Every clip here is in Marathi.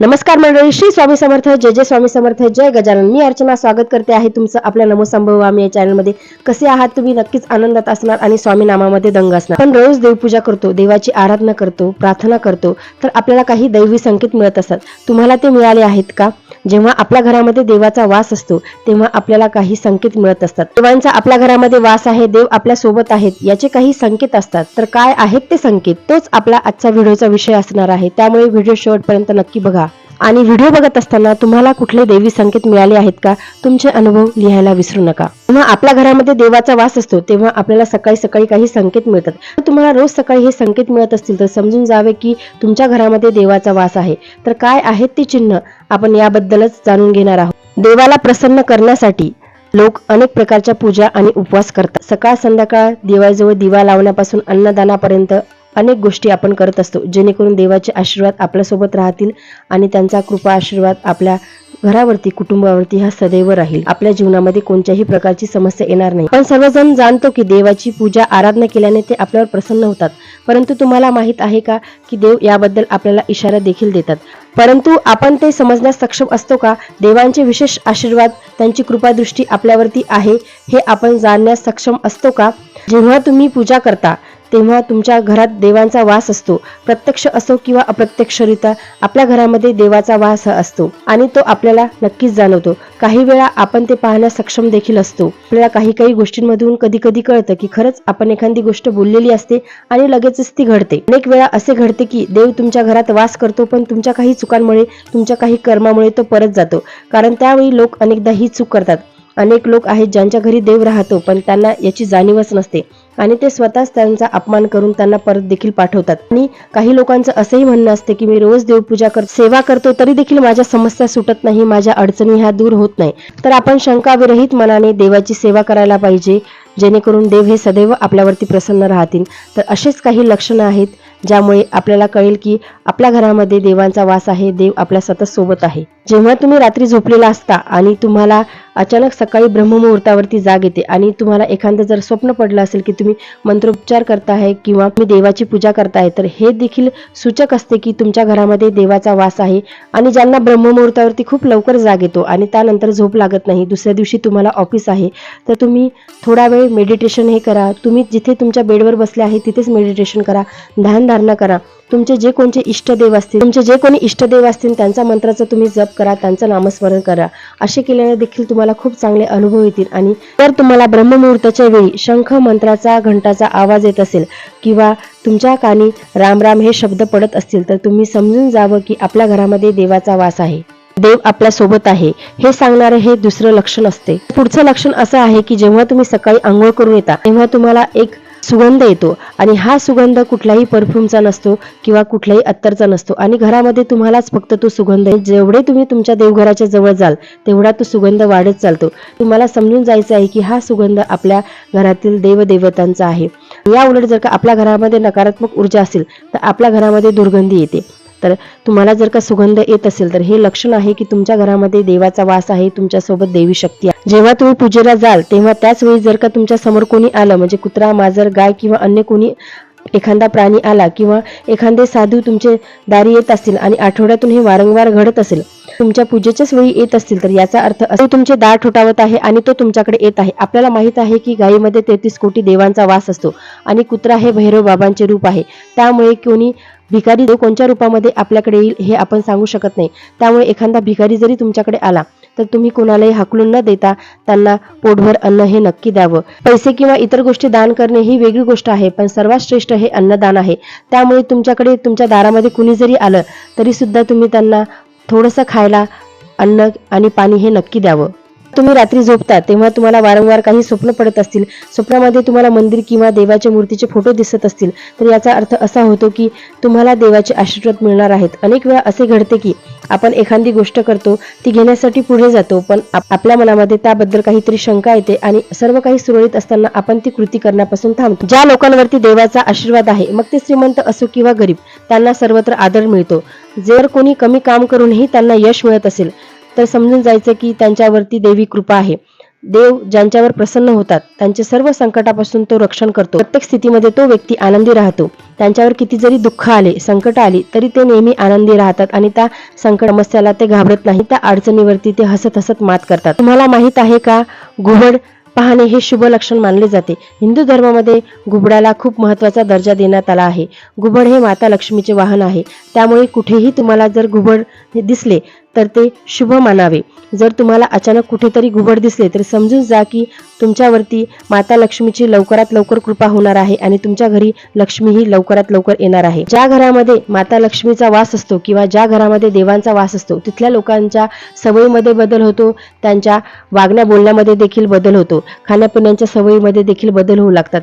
नमस्कार मंडळी श्री स्वामी समर्थ जय जय स्वामी समर्थ जय गजानन. मी अर्चना स्वागत करते आहे तुमचं आपल्या नमो संभवामी या चॅनलमध्ये कसे आहात तुम्ही? नक्कीच आनंदात असणार आणि स्वामी नामामध्ये दंग असणार. आपण रोज देवपूजा करतो देवाची आराधना करतो प्रार्थना करतो तर आपल्याला काही दैवी संकेत मिळत असतात. तुम्हाला ते मिळाले आहेत का? जेव्हा आपल्या घरामध्ये देवाचा वास असतो तेव्हा आपल्याला काही संकेत मिळत असतात. देवांचा आपल्या घरामध्ये वास आहे देव आपल्यासोबत आहेत याचे काही संकेत असतात. तर काय आहेत ते संकेत? तोच आपला आजचा व्हिडिओचा विषय असणार आहे. त्यामुळे व्हिडिओ शेवटपर्यंत नक्की बघा. आणि व्हिडिओ बघत असताना तुम्हाला कुठले देवी संकेत मिळाले आहेत का? तुमचे अनुभव लिहायला विसरू नका. तेव्हा आपल्या घरामध्ये देवाचा वास असतो तेव्हा आपल्याला सकाळी सकाळी काही संकेत मिळतात. तर तुम्हाला रोज सकाळी हे संकेत मिळत असतील तर समजून जावे की तुमच्या घरामध्ये देवाचा वास आहे. तर काय आहेत ते चिन्ह? आपण याबद्दलच जाणून घेणार आहोत. देवाला प्रसन्न करण्यासाठी लोक अनेक प्रकारच्या पूजा आणि उपवास करतात. सकाळ संध्याकाळ देवाजवळ दिवा लावण्यापासून अन्नदानापर्यंत अनेक गोष्टी आपण करत असतो जेणेकरून देवाचे आशीर्वाद आपल्यासोबत राहतील आणि त्यांचा कृपा आशीर्वाद आपल्या घरावरती कुटुंबावरती हा सदैव राहील. आपल्या जीवनामध्ये कोणत्याही प्रकारची समस्या येणार नाही. पण सर्वजण जाणतो की देवाची पूजा आराधना केल्याने ते आपल्यावर प्रसन्न होतात. परंतु तुम्हाला माहीत आहे का की देव याबद्दल आपल्याला इशारा देखील देतात? परंतु आपण ते समजण्यास सक्षम असतो का? देवांचे विशेष आशीर्वाद त्यांची कृपादृष्टी आपल्यावरती आहे हे आपण जाणण्यास सक्षम असतो का? जेव्हा तुम्ही पूजा करता तेव्हा तुमच्या घरात देवांचा वास असतो. प्रत्यक्ष असो किंवा अप्रत्यक्षरित्या आपल्या घरामध्ये देवाचा वास हा असतो आणि तो आपल्याला नक्कीच जाणवतो. काही वेळा आपण ते पाहण्यास सक्षम देखील असतो. आपल्याला काही काही गोष्टींमधून कधी कधी कळतं की खरंच आपण एखादी गोष्ट बोललेली असते आणि लगेचच ती घडते. अनेक वेळा असे घडते की देव तुमच्या घरात वास करतो पण तुमच्या काही चुकांमुळे तुमच्या काही कर्मामुळे तो परत जातो. कारण त्यावेळी लोक अनेकदा ही चूक करतात. अनेक लोक आहेत ज्यांच्या घरी देव राहतो पण त्यांना याची जाणीवच नसते. आणि ते स्वतःच त्यांचा अपमान करून त्यांना परत देखील पाठवतात. आणि काही लोकांचं असंही म्हणणं असते की मी रोज देवपूजा कर सेवा करतो तरी देखील माझ्या समस्या सुटत नाही माझ्या अडचणी ह्या दूर होत नाही. तर आपण शंकाविरहित मनाने देवाची सेवा करायला पाहिजे जेणेकरून देव हे सदैव आपल्यावरती प्रसन्न राहतील. तर असेच काही लक्षणं आहेत ज्यामुळे आपल्याला कळेल की आपल्या घरामध्ये देवांचा वास आहे देव आपल्या सतत सोबत आहे. जेव्हा तुम्ही रात्री झोपलेला असता आणि तुम्हाला अचानक सकाळी ब्रह्ममुहूर्तावरती जाग येते आणि तुम्हाला एखादं जर स्वप्न पडलं असेल की तुम्ही मंत्रोपचार करताय किंवा तुम्ही देवाची पूजा करताय तर हे देखील सूचक असते की तुमच्या घरामध्ये देवाचा वास आहे आणि ज्यांना ब्रह्ममुहूर्तावरती खूप लवकर जाग येतो आणि त्यानंतर झोप लागत नाही दुसऱ्या दिवशी तुम्हाला ऑफिस आहे तर तुम्ही थोडा वेळ मेडिटेशन हे करा. तुम्ही जिथे तुमच्या बेडवर बसले आहे तिथेच मेडिटेशन करा ध्यानधारणा करा. तुमचे जे कोणते इष्टदेव असतील तुमचे जे कोणी इष्टदेव असतील त्यांचा मंत्राचा तुम्ही जप करा त्यांचं नामस्मरण करा. असे केल्याने देखील तुम्हाला खूप चांगले अनुभव येतील. आणि जर तुम्हाला ब्रह्ममुहूर्ताच्या वेळी शंख मंत्राचा घंटाचा आवाज येत असेल किंवा तुमच्या कानी राम राम हे शब्द पडत असतील तर तुम्ही समजून जावं की आपल्या घरामध्ये देवाचा वास आहे. देव आपल्यासोबत आहे. हे सांगणारे हे दुसरं लक्षण असते. पुढचं लक्षण असं आहे की जेव्हा तुम्ही सकाळी आंघोळ करून येता तेव्हा तुम्हाला एक सुगंध येतो. आणि हा सुगंध कुठलाही परफ्यूमचा नसतो किंवा कुठल्याही अत्तरचा नसतो. आणि घरामध्ये तुम्हालाच फक्त तो सुगंध आहे. जेवढे तुम्ही तुमच्या देवघराच्या जवळ जाल तेवढा तो सुगंध वाढत चालतो. तुम्हाला समजून जायचं आहे की हा सुगंध आपल्या घरातील देवदेवतांचा आहे. या उलट जर का आपल्या घरामध्ये नकारात्मक ऊर्जा असेल तर आपल्या घरामध्ये दुर्गंधी येते. तर तुम्हाला जर का सुगंध येत असेल तर हे लक्षण आहे की तुमच्या घरामध्ये देवाचा वास आहे तुमच्यासोबत देवी शक्ती आहे. जेव्हा तुम्ही पूजेला जाल तेव्हा त्याच वेळी जर का तुमच्यासमोर कोणी आलं म्हणजे कुत्रा माजर गाय किंवा अन्य कोणी एखादा प्राणी आला किंवा एखादे साधू तुमचे दारी येत असतील आणि आठवड्यातून हे वारंवार घडत असेल तुमच्या पूजेच्याच वेळी येत असतील तर याचा अर्थ असं तुमचे दार ठोठावत आहे आणि तो तुमच्याकडे येत आहे. आपल्याला माहीत आहे की गायीमध्ये तेहतीस कोटी देवांचा वास असतो आणि कुत्रा हे भैरव बाबांचे रूप आहे. त्यामुळे कोणी भिकारी देव कोणत्या रूपामध्ये आपल्याकडे येईल हे आपण सांगू शकत नाही. त्यामुळे एखादा भिकारी जरी तुमच्याकडे आला तर तुम्ही कोणालाही हाकलून न देता त्यांना पोटभर अन्न हे नक्की द्यावं. पैसे किंवा इतर गोष्टी दान करणे ही वेगळी गोष्ट आहे पण सर्वात श्रेष्ठ हे अन्नदान आहे. त्यामुळे तुमच्याकडे तुमच्या दारामध्ये कुणी जरी आलं तरी सुद्धा तुम्ही त्यांना थोडंसं खायला अन्न आणि पाणी हे नक्की द्यावं. तुम्ही रात्री झोपता तेव्हा तुम्हाला वारंवार काही स्वप्न पडत असतील. स्वप्नामध्ये तुम्हाला मंदिर किंवा देवाच्या मूर्तीचे फोटो दिसत असतील. तर याचा अर्थ असा होतो की तुम्हाला देवाचे आशीर्वाद मिळणार आहेत. अनेक वेळा असे घडते की आपण एखादी गोष्ट करतो ती घेण्यासाठी पुढे जातो पण आपल्या मनामध्ये त्याबद्दल काहीतरी शंका येते आणि सर्व काही सुरळीत असताना आपण ती कृती करण्यापासून थांबतो. ज्या लोकांवरती देवाचा आशीर्वाद आहे मग ते श्रीमंत असो किंवा गरीब त्यांना सर्वत्र आदर मिळतो. जर कोणी कमी काम करूनही त्यांना यश मिळत असेल तर समजून जायचं की त्यांच्यावरती देवी कृपा आहे. देव ज्यांच्यावर प्रसन्न होतात त्यांचे सर्व संकटापासून तो रक्षण करतो. प्रत्येक स्थितीमध्ये तो व्यक्ती आनंदी राहतो. त्यांच्यावर किती जरी दुःख आले संकट आली तरी ते नेहमी आनंदी राहतात आणि त्या संकट समस्याला ते घाबरत नाही. त्या अडचणीवरती ते हसत हसत मात करतात. तुम्हाला माहीत आहे का घुबड पाहणे हे शुभ लक्षण मानले जाते. हिंदू धर्मामध्ये घुबडाला खूप महत्त्वाचा दर्जा देण्यात आला आहे. घुबड हे माता लक्ष्मीचे वाहन आहे. त्यामुळे कुठेही तुम्हाला जर घुबड दिसले तर ते शुभ मानावे. जर तुम्हाला अचानक कुठेतरी घुबड दिसले तर समजून जा की तुमच्यावरती माता लक्ष्मीची लवकरात लवकर कृपा होणार आहे आणि तुमच्या घरी लक्ष्मीही लवकरात लवकर येणार आहे. ज्या घरामध्ये माता लक्ष्मीचा वास असतो किंवा ज्या घरामध्ये देवांचा वास असतो तिथल्या लोकांच्या सवयीमध्ये बदल होतो त्यांच्या वागण्या बोलण्यामध्ये देखील बदल होतो. खाण्यापिण्याच्या सवयीमध्ये देखील बदल होऊ लागतात.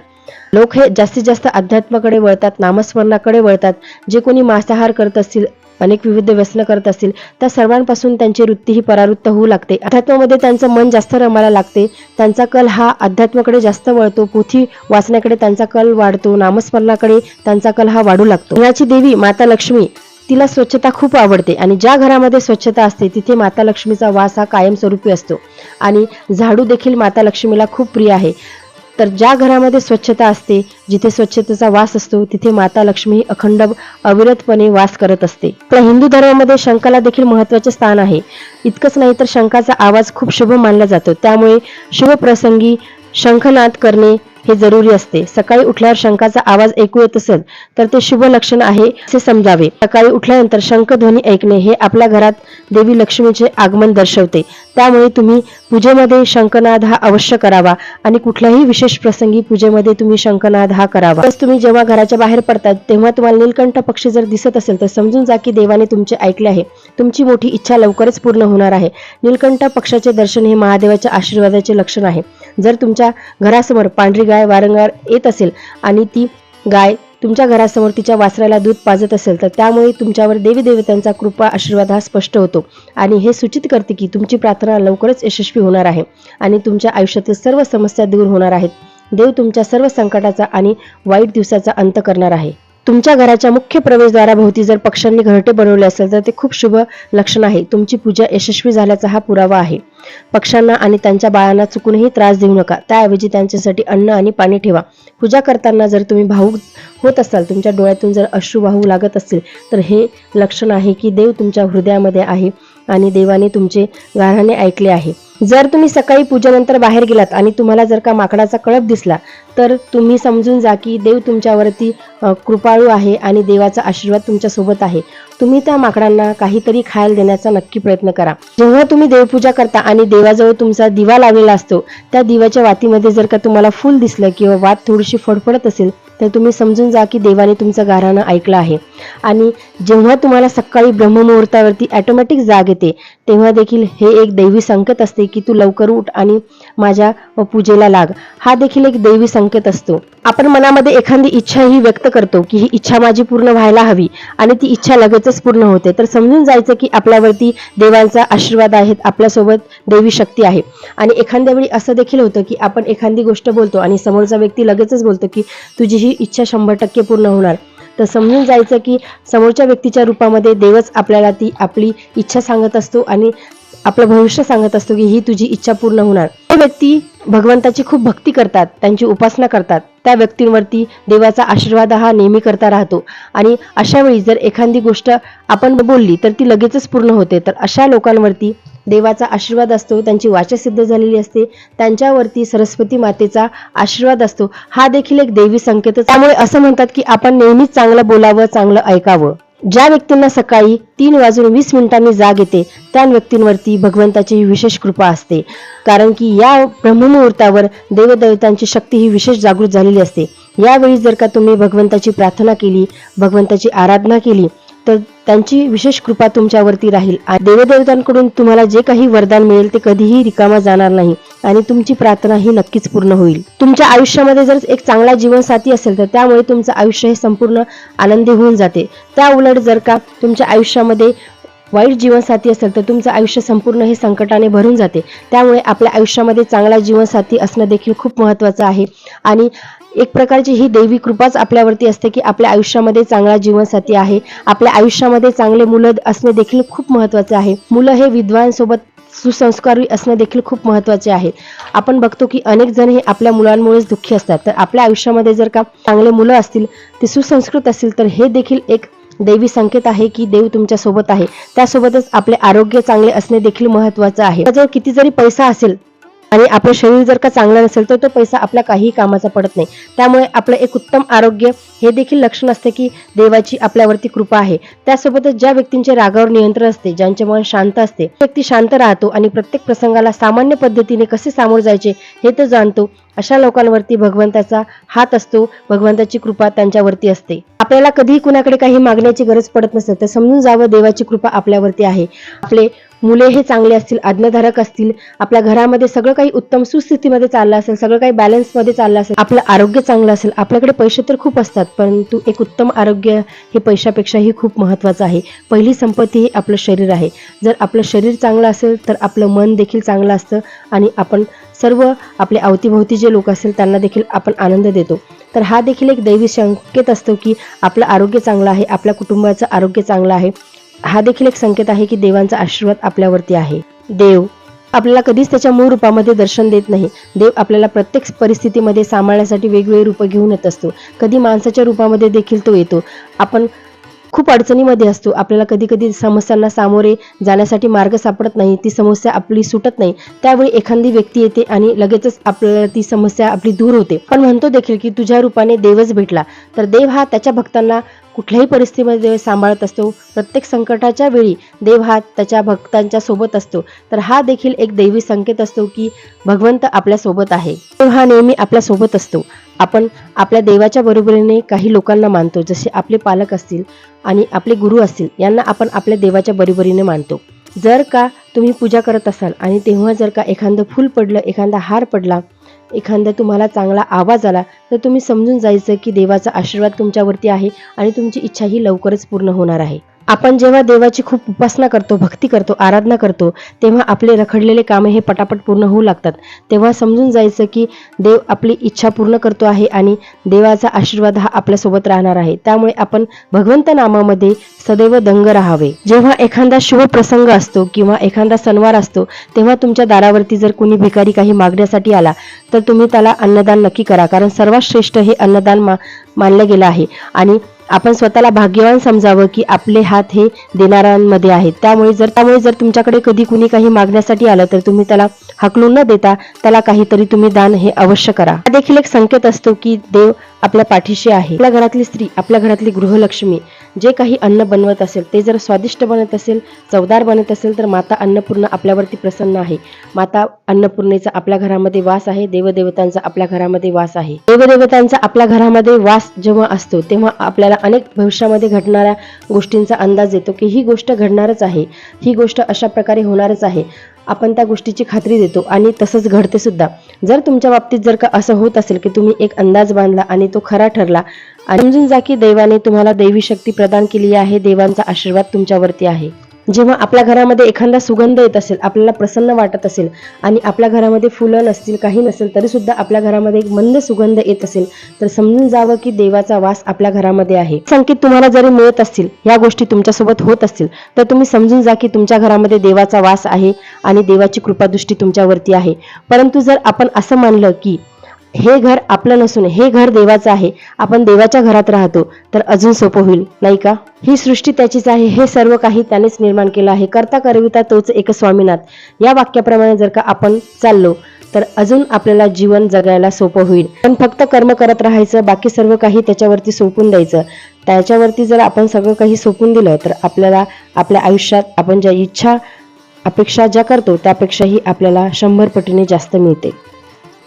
लोक हे जास्तीत जास्त अध्यात्माकडे वळतात नामस्मरणाकडे वळतात. जे कोणी मांसाहार करत असतील अनेक विविध व्यसन करत असतील त्या सर्वांपासून त्यांची वृत्ती ही परावृत्त होऊ लागते. अध्यात्मामध्ये त्यांचं मन जास्त रमायला लागते. त्यांचा कल हा अध्यात्माकडे जास्त वळतो. पोथी वाचण्याकडे त्यांचा कल वाढतो. नामस्मरणाकडे त्यांचा कल हा वाढू लागतो. याची देवी माता लक्ष्मी तिला स्वच्छता खूप आवडते आणि ज्या घरामध्ये स्वच्छता असते तिथे माता लक्ष्मीचा वास हा कायमस्वरूपी असतो. आणि झाडू देखील माता लक्ष्मीला खूप प्रिय आहे. तर ज्या घरामध्ये स्वच्छता असते जिथे स्वच्छतेचा वास असतो तिथे माता लक्ष्मी ही अखंड अविरतपणे वास करत असते. आपल्या हिंदू धर्मामध्ये शंखाला देखील महत्त्वाचे स्थान आहे. इतकंच नाही तर शंखाचा आवाज खूप शुभ मानला जातो. त्यामुळे शुभ प्रसंगी शंखनाद करणे हे जरुरी असते. सकाळी उठल्यावर शंखाचा आवाज ऐकू येत असेल तर ते शुभ लक्षण आहे असे समजावे. सकाळी उठल्यानंतर शंख ध्वनी ऐकणे हे आपल्या घरात देवी लक्ष्मीचे आगमन दर्शवते. त्यामुळे तुम्ही पूजेमध्ये शंखनाद हा अवश्य करावा आणि कुठल्याही विशेष प्रसंगी पूजेमध्ये तुम्ही शंखनाद हा करावा. तुम्ही जेव्हा घराच्या बाहेर पडतात तेव्हा तुम्हाला नीलकंठ पक्षी जर दिसत असेल तर समजून जा की देवाने तुमचे ऐकले आहे. तुमची मोठी इच्छा लवकरच पूर्ण होणार आहे. नीलकंठ पक्षाचे दर्शन हे महादेवाच्या आशीर्वादाचे लक्षण आहे. जर तुमच्या घरासमोर पांढरी गाय वारंवार येत असेल आणि ती गाय तुमच्या घरासमोर तिच्या वासराला दूध पाजत असेल तर त्यामुळे तुमच्यावर देवी देवतांचा कृपा आशीर्वाद हा स्पष्ट होतो. आणि हे सूचित करते की तुमची प्रार्थना लवकरच यशस्वी होणार आहे आणि तुमच्या आयुष्यातील सर्व समस्या दूर होणार आहेत. देव तुमच्या सर्व संकटाचा आणि वाईट दिवसाचा अंत करणार आहे. तुमच्या घराच्या मुख्य प्रवेशद्वाराभोवती जर पक्ष्यांनी घरटे बनवले असेल तर ते खूप शुभ लक्षण आहे. तुमची पूजा यशस्वी झाल्याचा हा पुरावा आहे. पक्ष्यांना आणि त्यांच्या बाळांना चुकूनही त्रास देऊ नका. त्याऐवजी त्यांच्यासाठी अन्न आणि पाणी ठेवा. पूजा करताना जर तुम्ही भाऊक होत असाल तुमच्या डोळ्यातून जर अश्रू वाहू लागत असतील तर हे लक्षण आहे की देव तुमच्या हृदयामध्ये आहे आणि देवाने तुमचे गाण्याने ऐकले आहे. जर तुम्ही सकाळी पूजेनंतर बाहेर गेलात आणि तुम्हाला जर का माकडाचा कळप दिसला तर तुम्ही समजून जा की देव तुमच्यावरती कृपाळू आहे आणि देवाचा आशीर्वाद तुमच्यासोबत आहे. तुम्ही त्या माकडांना काहीतरी खायला देण्याचा नक्की प्रयत्न करा. जेव्हा तुम्ही देवपूजा करता आणि देवाजवळ तुमचा दिवा लावलेला असतो त्या दिव्याच्या वातीमध्ये जर का तुम्हाला फुल दिसलं किंवा वात थोडीशी फडफडत असेल तर तुम्ही समजून जा की देवाने तुमचं गाराणं ऐकलं आहे. आणि जेव्हा तुम्हाला सकाळी ब्रह्ममुहूर्तावरती ॲटोमॅटिक जाग येते तेव्हा देखील हे एक दैवी संकेत असते की तू लवकर उठ आणि माझ्या पूजेला लाग. हा देखील एक दैवी संकेत असतो. आपण मनामध्ये एखादी इच्छा ही व्यक्त करतो की ही इच्छा माझी पूर्ण व्हायला हवी आणि ती इच्छा लगेचच पूर्ण होते. तर समजून जायचं की आपल्यावरती देवांचा आशीर्वाद आहेत आपल्यासोबत देवी शक्ती आहे. आणि एखाद्या वेळी असं देखील होतं की आपण एखादी गोष्ट बोलतो आणि समोरचा व्यक्ती लगेचच बोलतो की तुझी ही इच्छा शंभर टक्के पूर्ण होणार. तर समजून जायचं की समोरच्या व्यक्तीच्या रूपामध्ये देवच आपल्याला ती आपली इच्छा सांगत असतो आणि आपलं भविष्य सांगत असतो की ही तुझी इच्छा पूर्ण होणार. ते व्यक्ती भगवंताची खूप भक्ती करतात त्यांची उपासना करतात त्या व्यक्तींवरती देवाचा आशीर्वाद हा नेहमी करता राहतो. आणि अशा वेळी जर एखादी गोष्ट आपण बोलली तर ती लगेचच पूर्ण होते. तर अशा लोकांवरती देवाचा आशीर्वाद असतो त्यांची वाचा सिद्ध झालेली असते त्यांच्यावरती सरस्वती मातेचा आशीर्वाद असतो. हा देखील एक देवी संकेत त्यामुळे असं म्हणतात की आपण नेहमीच चांगलं बोलावं चांगलं ऐकावं. ज्या व्यक्तींना सकाळी तीन वाजून वीस मिनिटांनी जाग येते त्या व्यक्तींवरती भगवंताची विशेष कृपा असते. कारण की या ब्रह्ममुहूर्तावर देवदेवतांची शक्ती ही विशेष जागृत झालेली असते. यावेळी जर का तुम्ही भगवंताची प्रार्थना केली भगवंताची आराधना केली तर त्यांची विशेष कृपा तुमच्यावरती राहील. आणि देवदेवतांकडून तुम्हाला जे काही वरदान मिळेल ते कधीही रिकामा जाणार नाही आणि तुमची प्रार्थना ही नक्कीच पूर्ण होईल. तुमच्या आयुष्यामध्ये जर एक चांगला जीवनसाथी असेल तर त्यामुळे तुमचं आयुष्य हे संपूर्ण आनंदी होऊन जाते. त्या उलट जर का तुमच्या आयुष्यामध्ये वाईट जीवनसाथी असेल तर तुमचं आयुष्य संपूर्ण हे संकटाने भरून जाते. त्यामुळे आपल्या आयुष्यामध्ये चांगला जीवनसाथी असणं देखील खूप महत्त्वाचं आहे. आणि एक प्रकारची ही देवी कृपाच आपल्यावरती असते की आपल्या आयुष्यामध्ये चांगला जीवनसाथी आहे. आपल्या आयुष्यामध्ये चांगले मुलं असणे देखील खूप महत्त्वाचे आहे. मुलं हे विद्वांसोबत सुसंस्कारी असणं देखील खूप महत्त्वाचे आहे. आपण बघतो की अनेक जण हे आपल्या मुलांमुळेच दुःखी असतात. तर आपल्या आयुष्यामध्ये जर का चांगले मुलं असतील ते सुसंस्कृत असतील तर हे देखील एक देवी संकेत आहे की देव तुमच्यासोबत आहे. त्यासोबतच आपले आरोग्य चांगले असणे देखील महत्त्वाचं आहे. जर किती जरी पैसा असेल आणि आपलं शरीर जर का चांगलं नसेल तर तो पैसा आपल्या काहीही कामाचा पडत नाही. त्यामुळे आपलं एक उत्तम आरोग्य हे देखील लक्षण असते की देवाची आपल्यावरती कृपा आहे. त्यासोबतच ज्या व्यक्तींचे रागावर नियंत्रण असते ज्यांचे मन शांत असते व्यक्ती शांत राहतो आणि प्रत्येक प्रसंगाला सामान्य पद्धतीने कसे सामोर जायचे हे तो जाणतो. अशा लोकांवरती भगवंताचा हात असतो. भगवंताची कृपा त्यांच्यावरती असते. आपल्याला कधीही कुणाकडे काही मागण्याची गरज पडत नसेल तर समजून जावं देवाची कृपा आपल्यावरती आहे. आपले मुले हे चांगले असतील आज्ञाधारक असतील आपल्या घरामध्ये सगळं काही उत्तम सुस्थितीमध्ये चाललं असेल सगळं काही बॅलन्समध्ये चाललं असेल आपलं आरोग्य चांगलं असेल आपल्याकडे पैसे तर खूप असतात परंतु एक उत्तम आरोग्य हे पैशापेक्षाही खूप महत्त्वाचं आहे. पहिली संपत्ती ही आपलं शरीर आहे. जर आपलं शरीर चांगलं असेल तर आपलं मन देखील चांगलं असतं आणि आपण सर्व आपले अवतीभोवती जे लोक असेल त्यांना देखील आपण आनंद देतो. तर हा देखील एक दैवी संकेत असतो की आपलं आरोग्य चांगलं आहे आपल्या कुटुंबाचं आरोग्य चांगलं आहे. हा देखील एक संकेत आहे की देवांचा आशीर्वाद आपल्यावरती आहे. देव आपल्याला कधीच त्याच्या मूळ रूपामध्ये दर्शन देत नाही. देव आपल्याला प्रत्येक परिस्थितीमध्ये सांभाळण्यासाठी वेगवेगळी रूपं घेऊन येत असतो. कधी माणसाच्या रूपामध्ये देखील तो येतो. आपण खूप अडचणीमध्ये असतो. आपल्याला कधी कधी समस्यांना सामोरे जाण्यासाठी मार्ग सापडत नाही. ती समस्या आपली सुटत नाही. त्यावेळी एखादी व्यक्ती येते आणि लगेचच आपल्याला ती समस्या आपली दूर होते. पण म्हणतो देखील की तुझ्या रूपाने देवच भेटला. तर देव हा त्याच्या भक्तांना कुठल्याही परिस्थितीमध्ये सांभाळत असतो. प्रत्येक संकटाच्या वेळी देव हा त्याच्या भक्तांच्या सोबत असतो. तर हा देखील एक दैवी संकेत असतो की भगवंत आपल्यासोबत आहे. देव हा नेहमी आपल्यासोबत असतो. आपण आपल्या देवाच्या बरोबरीने काही लोकांना मानतो जसे आपले पालक असतील आणि आपले गुरु असतील यांना आपण आपल्या देवाच्या बरोबरीने मानतो. जर का तुम्ही पूजा करत असाल आणि तेव्हा जर का एखादं फूल पडलं एखादा हार पडला एखादा तुम्हाला चांगला आवाज आला तर तुम्ही समजून जायचं की देवाचा आशीर्वाद तुमच्यावरती आहे आणि तुमची इच्छा ही लवकरच पूर्ण होणार आहे. आपण जेव्हा देवाची खूप उपासना करतो भक्ती करतो आराधना करतो तेव्हा आपले रखडलेले कामे हे पटापट पूर्ण होऊ लागतात. तेव्हा समजून जायचं की देव आपली इच्छा पूर्ण करतो आहे आणि देवाचा आशीर्वाद हा आपल्यासोबत राहणार आहे. त्यामुळे आपण भगवंत नामामध्ये सदैव दंग राहावे. जेव्हा एखादा शुभ प्रसंग असतो किंवा एखादा सणवार असतो तेव्हा तुमच्या दारावरती जर कुणी भिकारी काही मागण्यासाठी आला तर तुम्ही त्याला अन्नदान नक्की करा. कारण सर्वात श्रेष्ठ हे अन्नदान मा मानलं गेलं आहे. आणि आपण स्वतःला भाग्यवान समजावं की आपले हात हे देणाऱ्यांमध्ये आहेत. त्यामुळे जर त्यामुळे जर तुमच्याकडे कधी कुणी काही मागण्यासाठी आलं तर तुम्ही त्याला हकलू न देता त्याला काहीतरी तुम्ही दान हे अवश्य करा. हा देखील एक संकेत असतो की देव आपल्या पाठीशी आहे. आपल्या घरातली स्त्री आपल्या घरातली गृहलक्ष्मी जे काही अन्न बनवत असेल ते जर स्वादिष्ट बनत असेल चवदार बनत असेल तर माता अन्नपूर्णा आपल्यावरती प्रसन्न आहे. माता अन्नपूर्णेचा आपल्या घरामध्ये वास आहे देवदेवतांचा आपल्या घरामध्ये वास आहे. देवदेवतांचा आपल्या घरामध्ये वास जेव्हा असतो तेव्हा आपल्याला अनेक भविष्यामध्ये घडणाऱ्या गोष्टींचा अंदाज येतो की ही गोष्ट घडणारच आहे. ही गोष्ट अशा प्रकारे होणारच आहे. आपण त्या गोष्टीची खात्री देतो आणि तसंच घडते सुद्धा. जर तुमच्या बाबतीत जर का असं होत असेल की तुम्ही एक अंदाज बांधला आणि तो खरा ठरला समजून जा की देवाने तुम्हाला दैवी शक्ती प्रदान केली आहे देवांचा आशीर्वाद तुमच्यावरती आहे. जेव्हा आपल्या घरामध्ये एखादा सुगंध येत असेल आपल्याला प्रसन्न वाटत असेल आणि आपल्या घरामध्ये फुलं नसतील काही नसेल तरी सुद्धा आपल्या घरामध्ये एक मंद सुगंध येत असेल तर समजून जावं की देवाचा वास आपल्या घरामध्ये आहे. संकेत तुम्हाला जरी मिळत असतील या गोष्टी तुमच्यासोबत होत असतील तर तुम्ही समजून जा की तुमच्या घरामध्ये देवाचा वास आहे आणि देवाची कृपादृष्टी तुमच्यावरती आहे. परंतु जर आपण असं मानलं की हे घर आपलं नसून हे घर देवाचं आहे. आपण देवाच्या घरात राहतो तर अजून सोपं होईल नाही का? ही सृष्टी त्याचीच आहे हे सर्व काही त्यानेच निर्माण केलं आहे. करता करविता तोच एक स्वामीनाथ. या वाक्याप्रमाणे जर का आपण चाललो तर अजून आपल्याला जीवन जगायला सोपं होईल. पण फक्त कर्म करत राहायचं बाकी सर्व काही त्याच्यावरती सोपून द्यायचं. त्याच्यावरती जर आपण सगळं काही सोपून दिलं तर आपल्याला आपल्या आयुष्यात आपण ज्या इच्छा अपेक्षा ज्या करतो त्यापेक्षाही आपल्याला शंभर पटीने जास्त मिळते.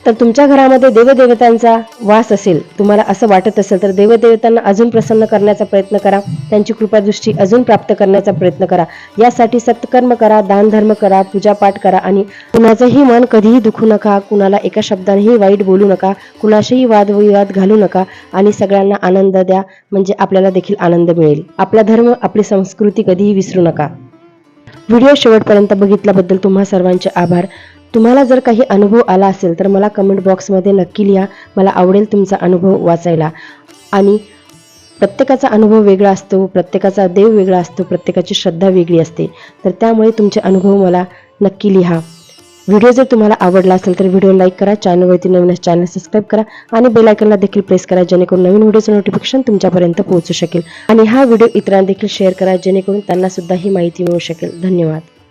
तर तुमच्या घरामध्ये देवदेवतांचा वास असेल तुम्हाला असं वाटत असेल तर देवदेवतांना अजून प्रसन्न करण्याचा प्रयत्न करा. त्यांची कृपादृष्टी अजून प्राप्त करण्याचा प्रयत्न करा. यासाठी सत्कर्म करा दानधर्म करा पूजापाठ करा आणि कुणाचंही मन कधीही दुखू नका कुणाला एका शब्दानेही वाईट बोलू नका कुणाशीही वादविवाद घालू नका आणि सगळ्यांना आनंद द्या म्हणजे आपल्याला देखील आनंद मिळेल. आपला धर्म आपली संस्कृती कधीही विसरू नका. व्हिडिओ शेवटपर्यंत बघितल्याबद्दल तुम्हा सर्वांचे आभार. तुम्हाला जर काही अनुभव आला असेल तर मला कमेंट बॉक्समध्ये नक्की लिहा. मला आवडेल तुमचा अनुभव वाचायला. आणि प्रत्येकाचा अनुभव वेगळा असतो प्रत्येकाचा देव वेगळा असतो प्रत्येकाची श्रद्धा वेगळी असते. तर त्यामुळे तुमचे अनुभव मला नक्की लिहा. व्हिडिओ जर तुम्हाला आवडला असेल तर व्हिडिओ लाईक करा चॅनलवरती नवीन चॅनल सबस्क्राईब करा आणि बेलायकनला देखील प्रेस करा जेणेकरून नवीन व्हिडिओचं नोटिफिकेशन तुमच्यापर्यंत पोहोचू शकेल. आणि हा व्हिडिओ इतरांना देखील शेअर करा जेणेकरून त्यांना सुद्धा ही माहिती मिळू शकेल. धन्यवाद.